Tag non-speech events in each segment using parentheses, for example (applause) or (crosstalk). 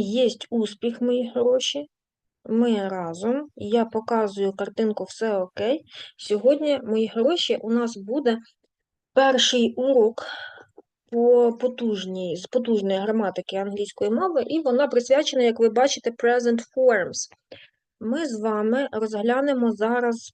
Єсть успіх, мої гроші. Ми разом. Я показую картинку, все окей. Сьогодні, мої гроші, у нас буде перший урок по потужній, з потужної граматики англійської мови, і вона присвячена, як ви бачите, present forms. Ми з вами розглянемо зараз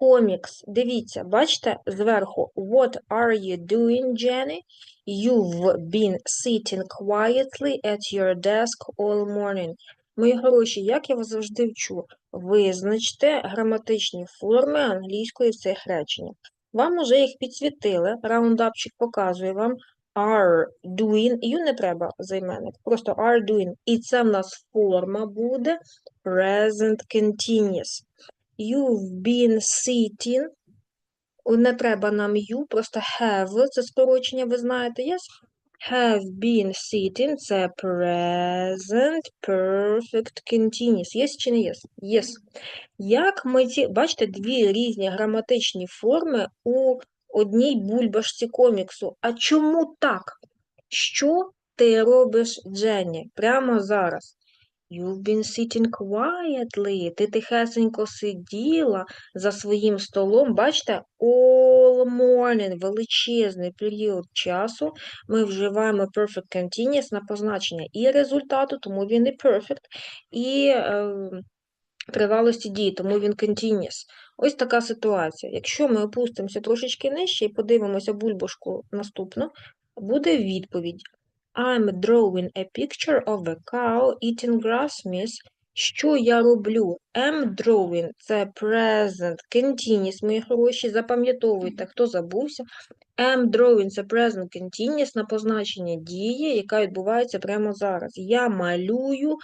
комікс. Дивіться, бачите зверху What are you doing, Jenny? You've been sitting quietly at your desk all morning. Мої хороші, як я вас завжди вчу, визначте граматичні форми англійської цих реченнях. Вам уже їх підсвітили, раундапчик показує вам are doing, you не треба займенник, просто are doing. І це в нас форма буде present continuous. You've been sitting. Не треба нам you, просто have, це скорочення, ви знаєте, yes? Have been sitting, це present perfect continuous. Yes чи не yes? Yes. Як ми ці, бачите, дві різні граматичні форми у одній бульбашці коміксу. А чому так? Що ти робиш, Дженні, прямо зараз? You've been sitting quietly. Ти тихесенько сиділа за своїм столом. Бачите, all morning, величезний період часу. Ми вживаємо perfect continuous на позначення і результату, тому він і perfect, і е, тривалості дії, тому він continuous. Ось така ситуація. Якщо ми опустимося трошечки нижче і подивимося бульбашку наступну, буде відповідь. I'm drawing a picture of a cow eating grass, miss. Що я роблю? Am drawing – це present continuous, мої хороші. Запам'ятовуйте, хто забувся. Am drawing – це present continuous на позначення дії, яка відбувається прямо зараз. Я малюю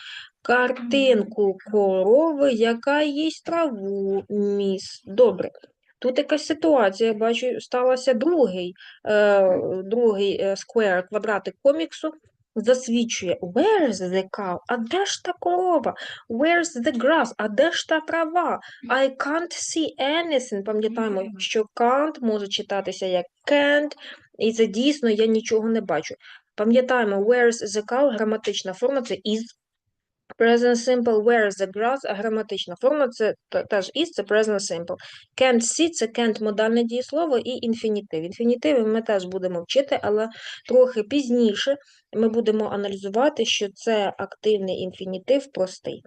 картинку корови, яка їсть траву, міс. Добре. Тут якась ситуація, я бачу, сталося другий е, другий е, square, квадратик коміксу, засвідчує Where's the cow? А де ж та корова? Where's the grass? А де ж та трава? I can't see anything. Пам'ятаємо, що can't може читатися як can't, і це дійсно я нічого не бачу. Пам'ятаємо, where's the cow, граматична форма це is Present simple where is the grass, граматична форма це теж is, це present simple. Can't see це can't модальне дієслово і інфінітив. Інфінітиви ми теж будемо вчити, але трохи пізніше ми будемо аналізувати, що це активний інфінітив простий.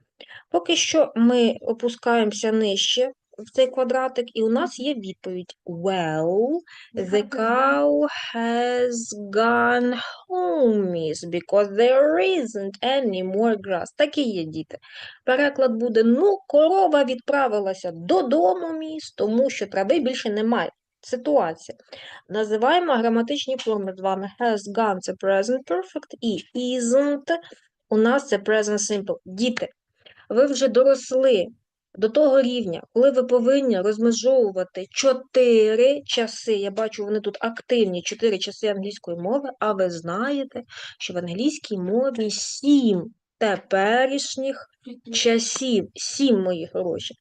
Поки що ми опускаємося нижче в цей квадратик, і у нас є відповідь. Well, the cow has gone home, because there isn't any more grass. Такі є діти. Переклад буде, ну, корова відправилася додому, міс, тому що трави більше немає. Ситуація. Називаємо граматичні форми з вами. Has gone – це present perfect, і isn't у нас це present simple. Діти, ви вже доросли до того рівня, коли ви повинні розмежовувати чотири часи. Я бачу, вони тут активні чотири часи англійської мови, а ви знаєте, що в англійській мові сім теперішніх часів, сім мої гроші.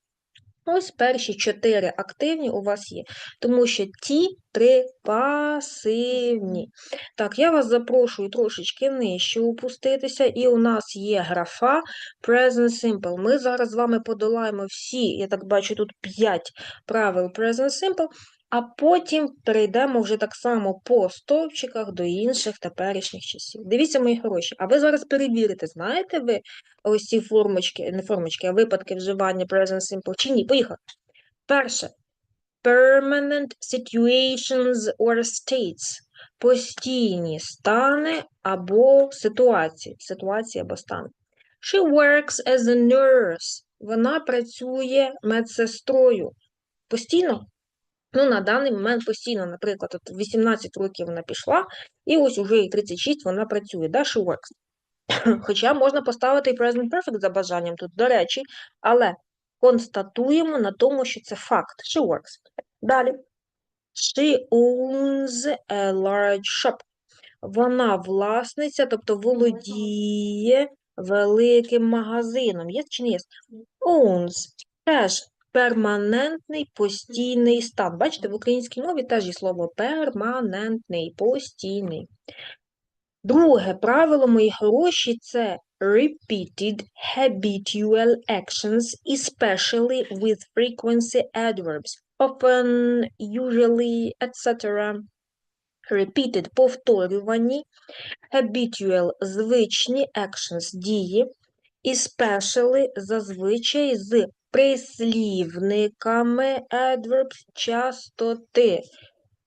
Ось перші чотири активні у вас є, тому що ті три пасивні. Так, я вас запрошую трошечки нижче опуститися, і у нас є графа Present Simple. Ми зараз з вами подолаємо всі, я так бачу, тут 5 правил Present Simple, а потім перейдемо вже так само по стовпчиках до інших теперішніх часів. Дивіться, мої хороші, а ви зараз перевірите, знаєте ви ось ці формочки, не формочки, а випадки вживання present simple чи ні? Поїхали. Перше. Permanent situations or states. Постійні стани або ситуації. Ситуації або стани. She works as a nurse. Вона працює медсестрою. Постійно? Ну, на даний момент постійно, наприклад, от 18 років вона пішла, і ось уже і 36 вона працює. Да, she (clears throat) works. Хоча можна поставити і present perfect за бажанням тут, до речі, але констатуємо на тому, що це факт. She works. Далі. She owns a large shop. Вона власниця, тобто володіє великим магазином. Є чи не є? Owns. Теж перманентний постійний стан. Бачите, в українській мові теж є слово перманентний, постійний. Друге правило, мої хороші, це repeated habitual actions, especially with frequency adverbs. Often, usually, etc. Repeated повторювані, habitual звичні actions дії, especially зазвичай з прислівниками adverbs частоти.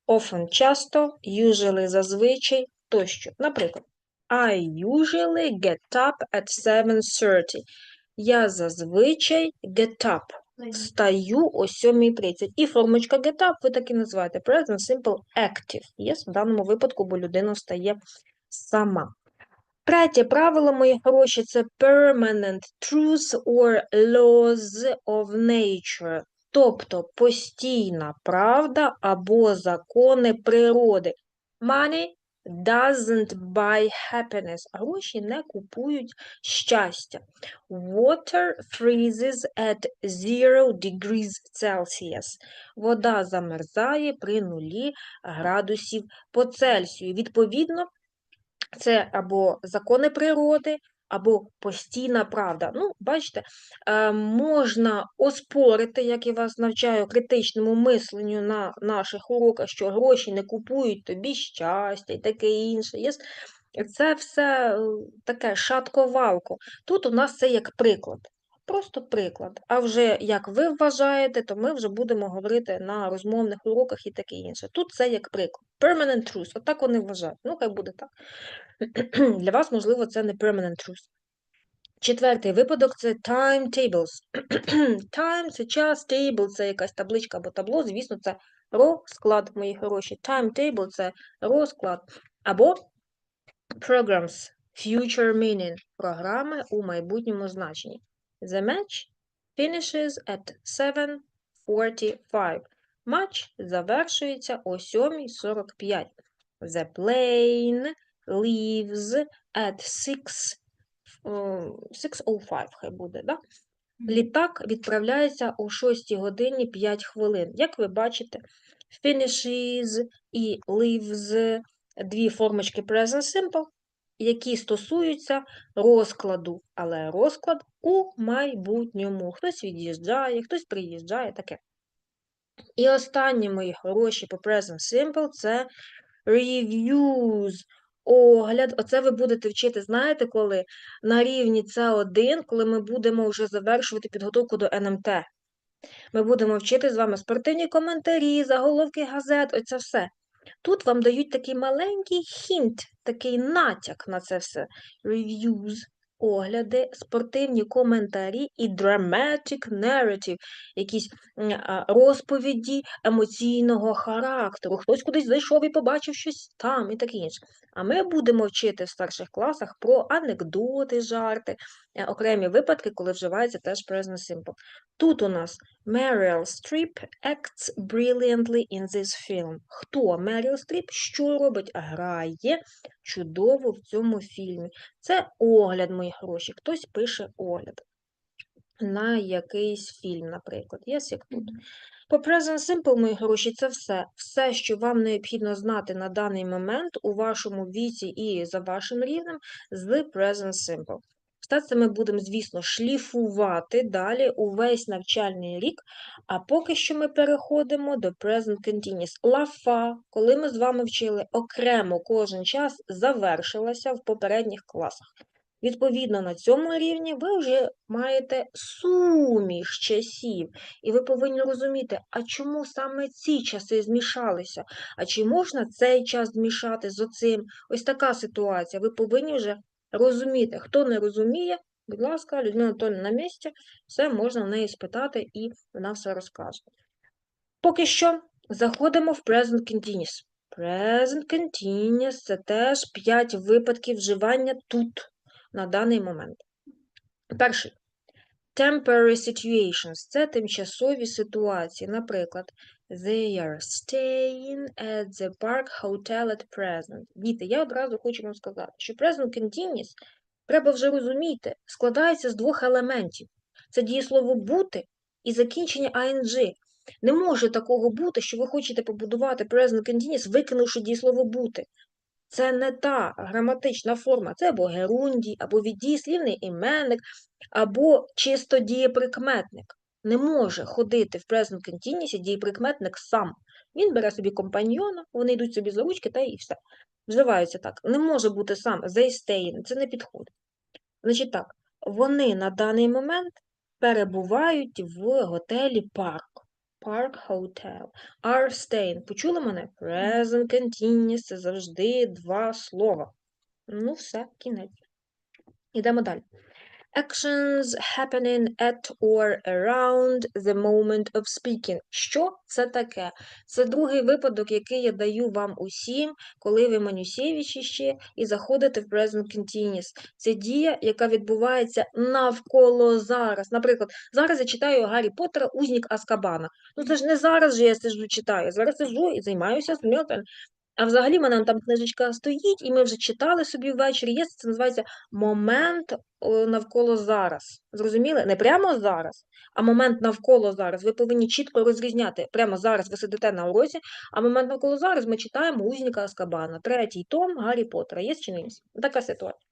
Often часто, usually зазвичай тощо. Наприклад, I usually get up at 7.30. Я зазвичай get up. Встаю о 7.30. І формочка get up ви так і називаєте. Present Simple Active. Yes, в даному випадку, бо людина встає сама. Третє правило, мої хороші, це permanent truths or laws of nature. Тобто постійна правда або закони природи. Money doesn't buy happiness. Гроші не купують щастя. Water freezes at 0 degrees Celsius. Вода замерзає при нулі градусів по Цельсію. Відповідно, це або закони природи, або постійна правда. Ну, бачите, е, можна оспорити, як я вас навчаю, критичному мисленню на наших уроках, що гроші не купують тобі щастя і таке інше. Це все е, таке шатковалко. Тут у нас це як приклад. Просто приклад. А вже як ви вважаєте, то ми вже будемо говорити на розмовних уроках і таке інше. Тут це як приклад. Permanent truth. Отак вони вважають. Ну, хай буде так. (clears throat) Для вас, можливо, це не permanent truth. Четвертий випадок це timetables. Time (clears throat) це час, table це якась табличка або табло. Звісно, це розклад, мої хороші. Timetable це розклад. Або programs, future meaning програми у майбутньому значенні. The match finishes at 7.45. Матч завершується о 7.45. The plane leaves at 6.05 хай буде, да? Літак відправляється о 6 годині 5 хвилин. Як ви бачите, finishes і leaves дві формочки present simple, які стосуються розкладу, але розклад у майбутньому. Хтось від'їжджає, хтось приїжджає, таке. І останні мої хороші по present simple це reviews. Огляд, оце ви будете вчити, знаєте, коли на рівні С1, коли ми будемо вже завершувати підготовку до НМТ. Ми будемо вчити з вами спортивні коментарі, заголовки газет, оце все. Тут вам дають такий маленький хінт, такий натяк на це все. Reviews, огляди, спортивні коментарі і dramatic narrative, якісь розповіді емоційного характеру. Хтось кудись зайшов і побачив щось там і таке інше. А ми будемо вчити в старших класах про анекдоти, жарти, е, окремі випадки, коли вживається теж present simple. Тут у нас Meryl Streep acts brilliantly in this film. Хто Меріл Стріп? Що робить? Грає чудово в цьому фільмі. Це огляд, мої гроші. Хтось пише огляд на якийсь фільм, наприклад. Є як тут. По Present Simple, мої гроші, це все. Все, що вам необхідно знати на даний момент у вашому віці і за вашим рівнем з Present Simple. Все це ми будемо, звісно, шліфувати далі увесь навчальний рік, а поки що ми переходимо до Present Continuous. Лафа, коли ми з вами вчили окремо кожен час, завершилася в попередніх класах. Відповідно, на цьому рівні ви вже маєте суміш часів, і ви повинні розуміти, а чому саме ці часи змішалися? А чи можна цей час змішати з оцим? Ось така ситуація. Ви повинні вже розуміти. Хто не розуміє, будь ласка, Людмила Анатольовна на місці, все можна в неї спитати, і вона все розкаже. Поки що заходимо в Present Continuous. Present Continuous – це теж 5 випадків вживання тут на даний момент. Перший. Temporary situations це тимчасові ситуації. Наприклад, they are staying at the park hotel at present. Діти, я одразу хочу вам сказати, що present continuous, треба вже розуміти, складається з двох елементів. Це дієслово бути і закінчення ING. Не може такого бути, що ви хочете побудувати present continuous, викинувши дієслово бути. Це не та граматична форма, це або герундій, або віддієслівний іменник, або чисто дієприкметник. Не може ходити в present continuous дієприкметник сам. Він бере собі компаньйона, вони йдуть собі за ручки та і все. Вживаються так. Не може бути сам they stay, це не підходить. Значить так, вони на даний момент перебувають в готелі парк. Park Hotel. Are staying. Почули мене? Present continuous це завжди два слова. Ну, все, кінець. Ідемо далі. Actions happening at or around the moment of speaking. Що це таке? Це другий випадок, який я даю вам усім, коли ви манюсєвичі ще і заходите в present continuous. Це дія, яка відбувається навколо зараз. Наприклад, зараз я читаю Гаррі Поттера Узнік Аскабана. Ну це ж не зараз же я сиджу читаю. Зараз сиджу і займаюся з. А взагалі в мене там книжечка стоїть, і ми вже читали собі ввечері. Є це називається момент навколо зараз. Зрозуміли? Не прямо зараз, а момент навколо зараз. Ви повинні чітко розрізняти. Прямо зараз ви сидите на уроці, а момент навколо зараз ми читаємо Узніка Аскабана, третій том Гаррі Поттера. Є чи не? Така ситуація.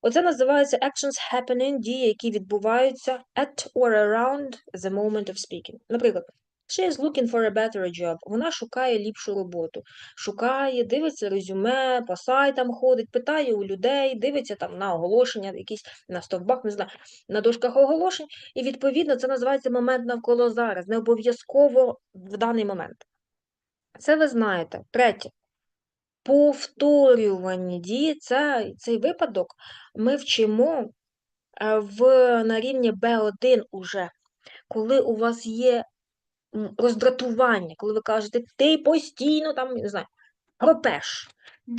Оце називається actions happening, дії, які відбуваються at or around the moment of speaking. Наприклад, she is looking for a better job. Вона шукає ліпшу роботу. Шукає, дивиться резюме, по сайтам ходить, питає у людей, дивиться там на оголошення, якісь на стовбах, не знаю, на дошках оголошень. І відповідно це називається момент навколо зараз, не обов'язково в даний момент. Це ви знаєте. Третє. Повторювані дії, це, цей випадок ми вчимо е, в, на рівні B1 уже, коли у вас є роздратування, коли ви кажете, ти постійно там, не знаю, пропеш,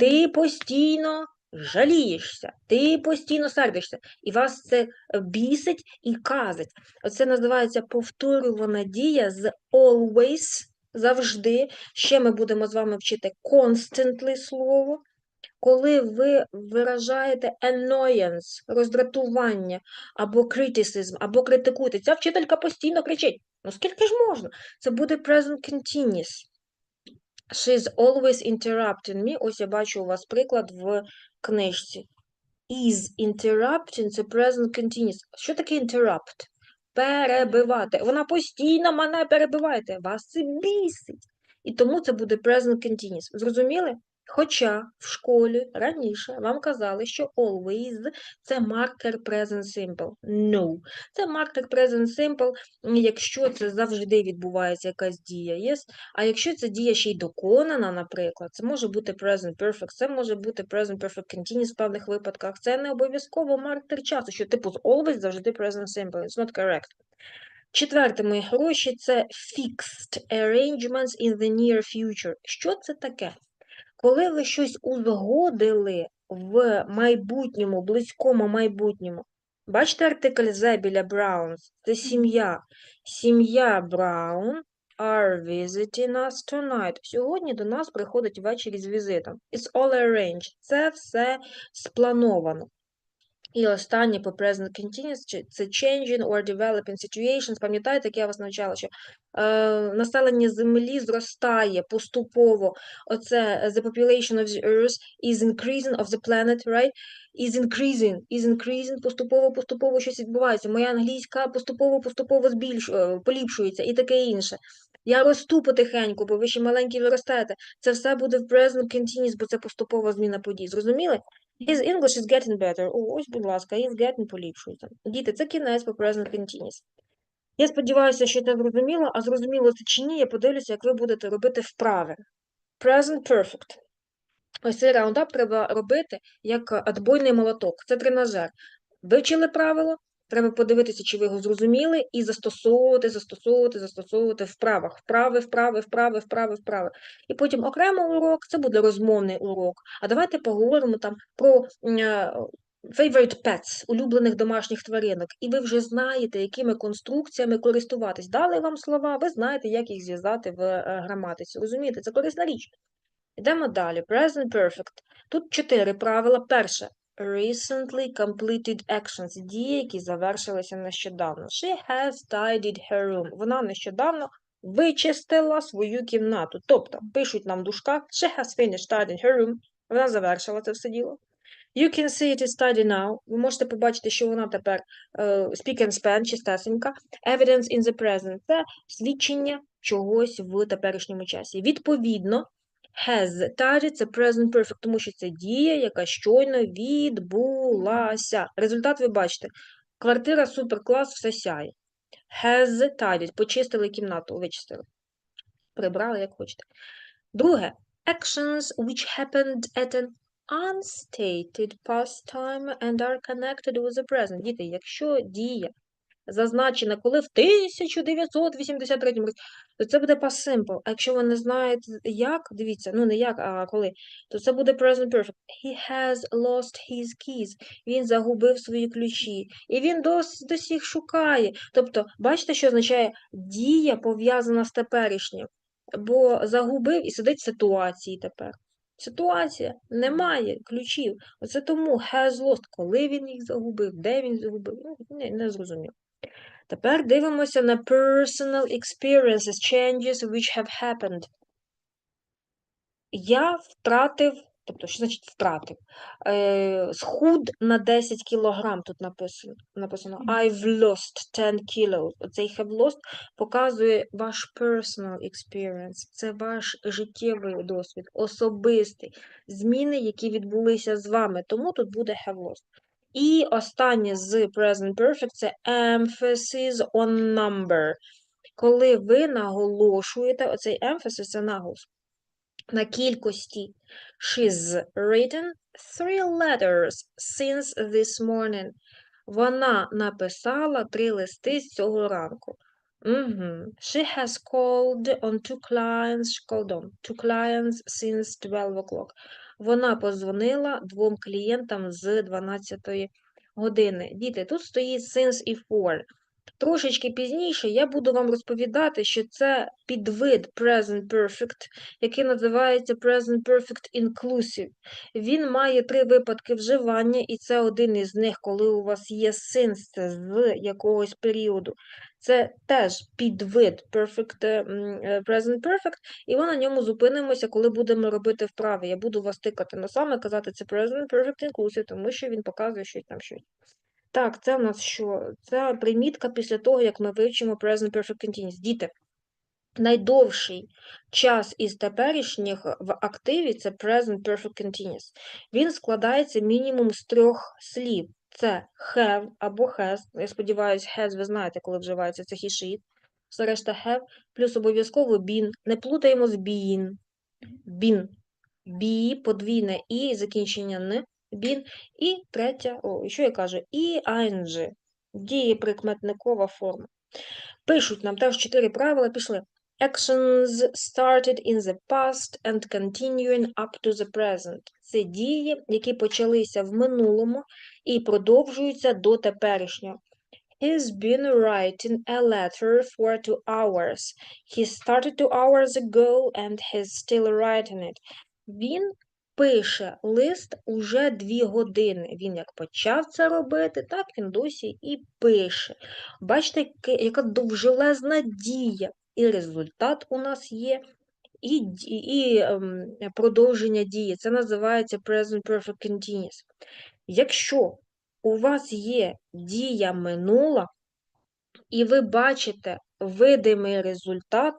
ти постійно жалієшся, ти постійно сердишся, і вас це бісить і казить. Оце називається повторювана дія з always, завжди. Ще ми будемо з вами вчити constantly слово. Коли ви виражаєте annoyance, роздратування, або criticism, або критикуєте, ця вчителька постійно кричить. Ну скільки ж можна? Це буде present continuous. She's always interrupting me. Ось я бачу у вас приклад в книжці. Is interrupting це present continuous. Що таке interrupt? Перебивати. Вона постійно мене перебиває. Вас це бісить. І тому це буде present continuous. Зрозуміли? Хоча в школі раніше вам казали, що always це маркер present simple. No. Це маркер present simple, якщо це завжди відбувається якась дія. Yes? А якщо ця дія ще й доконана, наприклад, це може бути present perfect, це може бути present perfect continuous в певних випадках. Це не обов'язково маркер часу, що типу always завжди present simple. It's not correct. Четверте, мої гроші це fixed arrangements in the near future. Що це таке? Коли ви щось узгодили в майбутньому, близькому майбутньому, бачите артикль «the» біля Browns? Це сім'я. Сім'я Браун are visiting us tonight. Сьогодні до нас приходить ввечері з візитом. It's all arranged. Це все сплановано. І останнє по present continuous це changing or developing situations. Пам'ятаєте, як я вас навчала, що е, населення Землі зростає поступово. Оце е, the population of the earth is increasing of the planet, right? Is increasing, is increasing, поступово, поступово щось відбувається. Моя англійська поступово, поступово збільш, е, поліпшується і таке інше. Я росту потихеньку, бо ви ще маленькі виростаєте. Це все буде в present continuous, бо це поступова зміна подій. Зрозуміли? His English is getting better. О, ось, будь ласка, is getting поліпшується. Діти, це кінець по present continuous. Я сподіваюся, що це зрозуміло, а зрозуміло це чи ні, я подивлюся, як ви будете робити вправи. Present perfect. Ось цей раундап треба робити як отбойний молоток. Це тренажер. Вивчили правило, треба подивитися, чи ви його зрозуміли, і застосовувати, застосовувати, застосовувати вправах. Вправи, вправи, вправи, вправи, вправи. І потім окремо урок, це буде розмовний урок. А давайте поговоримо там про е, favorite pets, улюблених домашніх тваринок. І ви вже знаєте, якими конструкціями користуватись. Дали вам слова, ви знаєте, як їх зв'язати в е, граматиці. Розумієте, це корисна річ. Йдемо далі. Present perfect. Тут чотири правила. Перше. Recently completed actions. Дії, які завершилися нещодавно. She has tidied her room. Вона нещодавно вичистила свою кімнату. Тобто, пишуть нам в дужках, she has finished tidying her room. Вона завершила це все діло. You can see it is study now. Ви можете побачити, що вона тепер uh, speak and spend, чистесенька. Evidence in the present. Це свідчення чогось в теперішньому часі. Відповідно, has studied – це present perfect, тому що це дія, яка щойно відбулася. Результат ви бачите. Квартира суперклас, все сяє. Has studied. Почистили кімнату, вичистили. Прибрали, як хочете. Друге. Actions which happened at an unstated past time and are connected with the present. Діти, якщо дія зазначена коли в 1983 році, то це буде past simple. А якщо ви не знаєте як, дивіться, ну не як, а коли, то це буде present perfect. He has lost his keys. Він загубив свої ключі. І він досі досі їх шукає. Тобто, бачите, що означає дія пов'язана з теперішнім. Бо загубив і сидить в ситуації тепер. Ситуація немає ключів. Оце тому has lost, коли він їх загубив, де він загубив, ну, не, не зрозумів. Тепер дивимося на personal experiences, changes which have happened. Я втратив, тобто, що значить втратив? Е, Схуд на 10 кілограм тут написано. написано I've lost 10 kilos. Оцей have lost показує ваш personal experience. Це ваш життєвий досвід, особистий, зміни, які відбулися з вами. Тому тут буде have lost. І останнє з present perfect це emphasis on number. Коли ви наголошуєте, оцей emphasis це наголос на кількості. She's written three letters since this morning. Вона написала три листи з цього ранку. Угу. She has called on two clients, called on two clients since 12 o'clock. Вона позвонила двом клієнтам з 12 години. Діти, тут стоїть since і for. Трошечки пізніше я буду вам розповідати, що це підвид Present Perfect, який називається Present Perfect Inclusive. Він має три випадки вживання, і це один із них, коли у вас є since з якогось періоду. Це теж підвид Perfect, е, е, Present Perfect, і ми на ньому зупинимося, коли будемо робити вправи. Я буду вас тикати на саме, казати це Present Perfect Inclusive, тому що він показує щось там щось. Так, це в нас що? Це примітка після того, як ми вивчимо Present Perfect Continuous. Діти, найдовший час із теперішніх в активі це Present Perfect Continuous. Він складається мінімум з трьох слів. Це have або has. Я сподіваюся, has ви знаєте, коли вживається це he, she. Все решта have, плюс обов'язково been. Не плутаємо з been. Been. Be, подвійне і закінчення «н» бін. І третя, о, що я кажу, і ing, дієприкметникова форма. Пишуть нам теж чотири правила, пішли. Actions started in the past and continuing up to the present. Це дії, які почалися в минулому і продовжуються до теперішнього. He's been writing a letter for two hours. He started two hours ago and he's still writing it. Він пише лист уже дві години. Він як почав це робити, так він досі і пише. Бачите, яка довжелезна дія. І результат у нас є, і і ем, продовження дії. Це називається Present Perfect Continuous. Якщо у вас є дія минула, і ви бачите видимий результат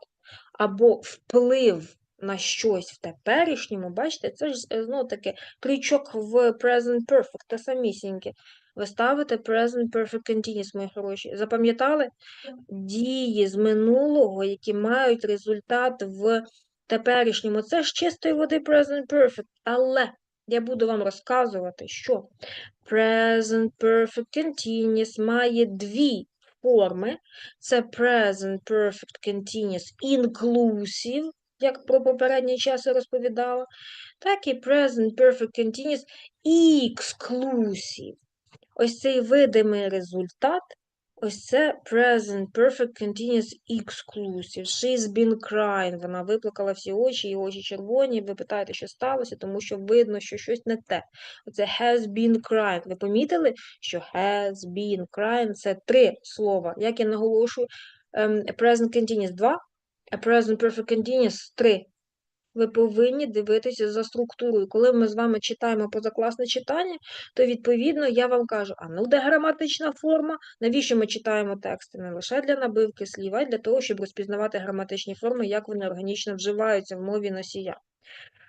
або вплив на щось в теперішньому, бачите, це ж е, знову таки крючок в Present Perfect, те самісіньке. Ви ставите Present Perfect Continuous, мої хороші. Запам'ятали дії з минулого, які мають результат в теперішньому. Це ж чистої води Present Perfect. Але я буду вам розказувати, що Present Perfect Continuous має дві форми. Це Present Perfect Continuous Inclusive як про попередні часи розповідала, так і Present Perfect Continuous Exclusive. Ось цей видимий результат. Ось це Present Perfect Continuous Exclusive. She's been crying. Вона виплакала всі очі, і очі червоні. Ви питаєте, що сталося, тому що видно, що щось не те. Оце has been crying. Ви помітили, що has been crying це три слова. Як я наголошую, Present Continuous два, a present perfect continuous 3. ви повинні дивитися за структурою. Коли ми з вами читаємо позакласне читання, то відповідно я вам кажу: а ну де граматична форма? Навіщо ми читаємо тексти? Не лише для набивки слів, а й для того, щоб розпізнавати граматичні форми, як вони органічно вживаються в мові носія.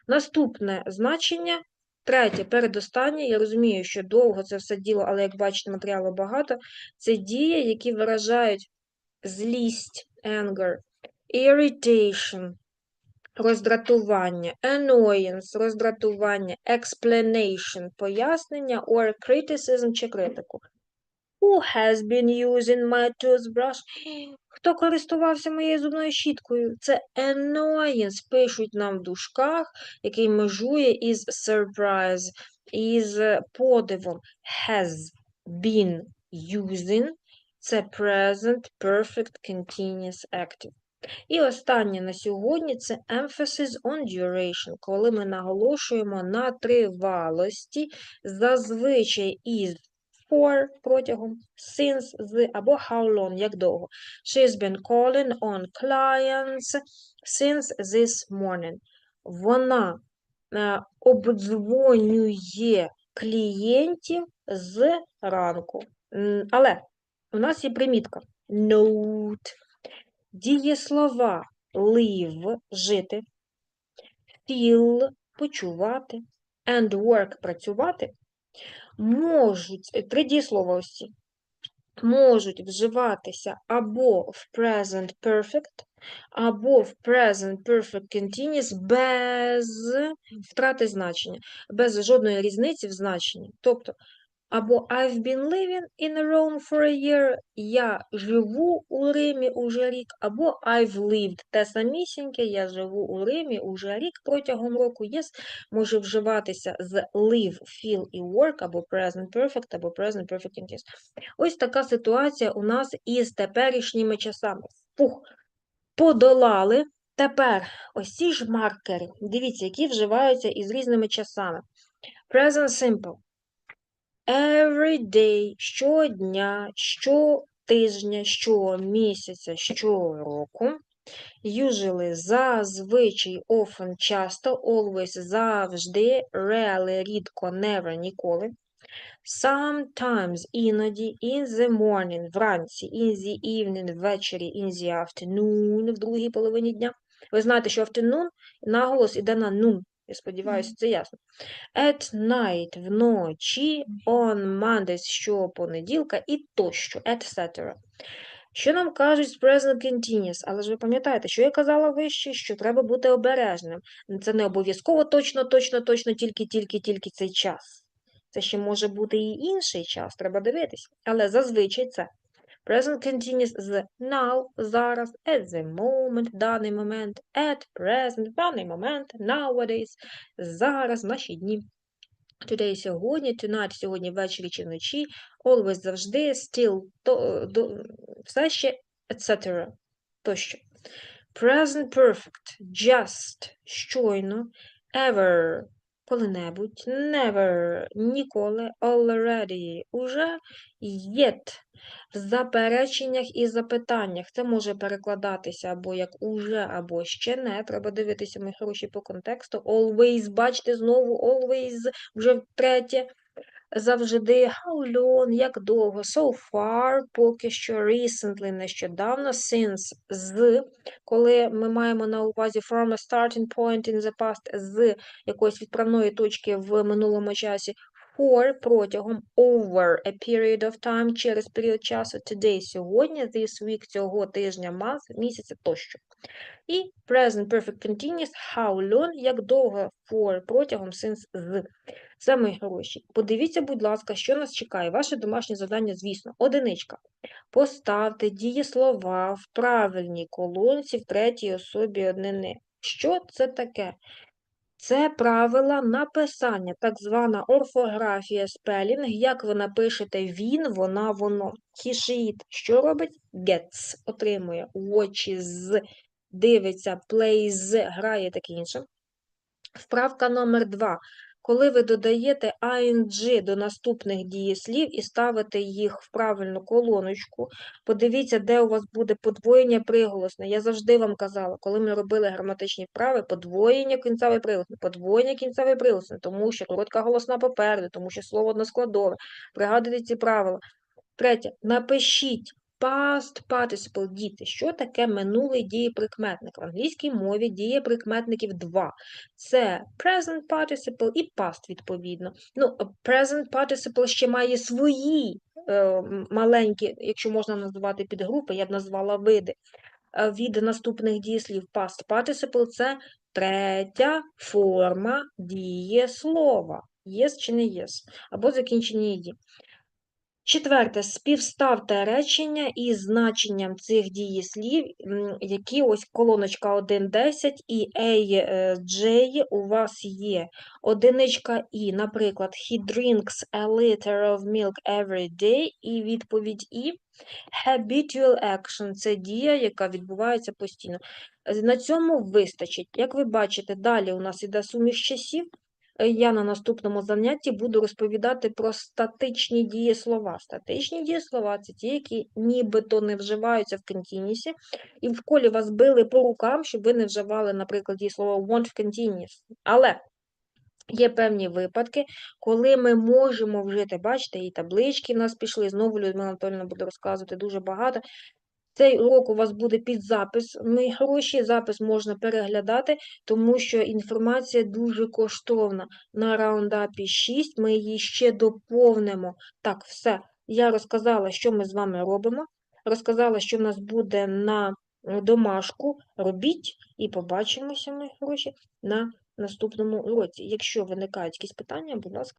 Наступне значення. Третє, передостаннє, я розумію, що довго це все діло, але як бачите, матеріалу багато. Це дії, які виражають злість, anger, irritation, роздратування, annoyance, роздратування, explanation, пояснення, or criticism чи критику. Who has been using my toothbrush? Хто користувався моєю зубною щіткою? Це annoyance, пишуть нам в дужках, який межує із surprise, із подивом. Has been using це present perfect continuous active. І останнє на сьогодні це emphasis on duration, коли ми наголошуємо на тривалості, зазвичай із for протягом, since з або how long, як довго. She's been calling on clients since this morning. Вона е, обдзвонює клієнтів з ранку. Але у нас є примітка note. Дієслова live жити, feel почувати, and work працювати можуть, три дієслова ось можуть вживатися або в present perfect, або в present perfect continuous без втрати значення, без жодної різниці в значенні. Тобто, або I've been living in Rome for a year, я живу у Римі уже рік, або I've lived те самісіньке, я живу у Римі уже рік протягом року. Yes, може вживатися з live, feel і work, або present perfect, або present perfect continuous. Ось така ситуація у нас із теперішніми часами. Фух, подолали. Тепер ось ці ж маркери, дивіться, які вживаються із різними часами. Present simple. Every day, щодня, щотижня, щомісяця, щороку. Usually, зазвичай, often, часто, always, завжди, rarely, рідко, never, ніколи. Sometimes, іноді, in the morning, вранці, in the evening, ввечері, in the afternoon, в другій половині дня. Ви знаєте, що afternoon наголос іде на noon. Я сподіваюся, це ясно. At night вночі, on Mondays щопонеділка і тощо, etc. Що нам кажуть з present continuous? Але ж ви пам'ятаєте, що я казала вище, що треба бути обережним. Це не обов'язково точно, точно, точно, тільки, тільки, тільки цей час. Це ще може бути і інший час, треба дивитись. Але зазвичай це present continuous з now, зараз, at the moment, даний момент, at present, даний момент, nowadays, зараз, наші дні. Today сьогодні, tonight сьогодні ввечері чи вночі, always завжди, still, то, до, все ще, etc. Тощо. Present perfect, just, щойно, ever, коли-небудь, never, ніколи, already, уже, yet. В запереченнях і запитаннях це може перекладатися або як уже, або ще не. Треба дивитися, мої хороші, по контексту. Always, бачите, знову, always, вже втретє. Завжди, how long, як довго, so far, поки що, recently, нещодавно, since, з, коли ми маємо на увазі from a starting point in the past, з якоїсь відправної точки в минулому часі, for протягом over a period of time через період часу, today, сьогодні, this week, цього тижня, month, місяця тощо. І present perfect continuous, how long, як довго, for протягом, since, з. Мої гроші. Подивіться, будь ласка, що нас чекає. Ваше домашнє завдання, звісно, одиничка. Поставте дієслова в правильній колонці в третій особі однини. Що це таке? Це правила написання, так звана орфографія спелінг. Як ви напишете він, вона, воно. He, she, it. Що робить? Gets. Отримує. Watches. Дивиться, plays, грає таке інше. Вправка номер два. коли ви додаєте ing до наступних дієслів і ставите їх в правильну колоночку, подивіться, де у вас буде подвоєння приголосне. Я завжди вам казала, коли ми робили граматичні вправи, подвоєння кінцевої приголосне, подвоєння кінцевої приголосне, тому що коротка голосна попереду, тому що слово односкладове. Пригадуйте ці правила. Третє. Напишіть past participle, діти. Що таке минулий дієприкметник? В англійській мові дієприкметників два. Це present participle і past, відповідно. Ну, present participle ще має свої е, маленькі, якщо можна називати підгрупи, я б назвала види. Е, Від наступних дієслів past participle – це третя форма дієслова. Yes чи не yes, або закінчення «ді». Четверте, співставте речення із значенням цих дієслів, які ось колоночка 1.10 і AJ у вас є. Одиничка І, наприклад, he drinks a liter of milk every day, і відповідь І. Habitual action – це дія, яка відбувається постійно. Е, На цьому вистачить. Як ви бачите, далі у нас іде суміш часів. Е, Я на наступному занятті буду розповідати про статичні дієслова. Статичні дієслова це ті, які нібито не вживаються в континісі, і в школі вас били по рукам, щоб ви не вживали, наприклад, дієслово want в continuous. Але є певні випадки, коли ми можемо вжити, бачите, і таблички в нас пішли, знову Людмила Анатольовна буде розказувати дуже багато. Цей урок у вас буде під запис. Мої хороші, запис можна переглядати, тому що інформація дуже коштовна. На раундапі 6 ми її ще доповнимо. Так, все. Я розказала, що ми з вами робимо. Розказала, що в нас буде на е, домашку. Робіть і побачимося, мої хороші, на наступному уроці. Якщо виникають якісь питання, будь ласка.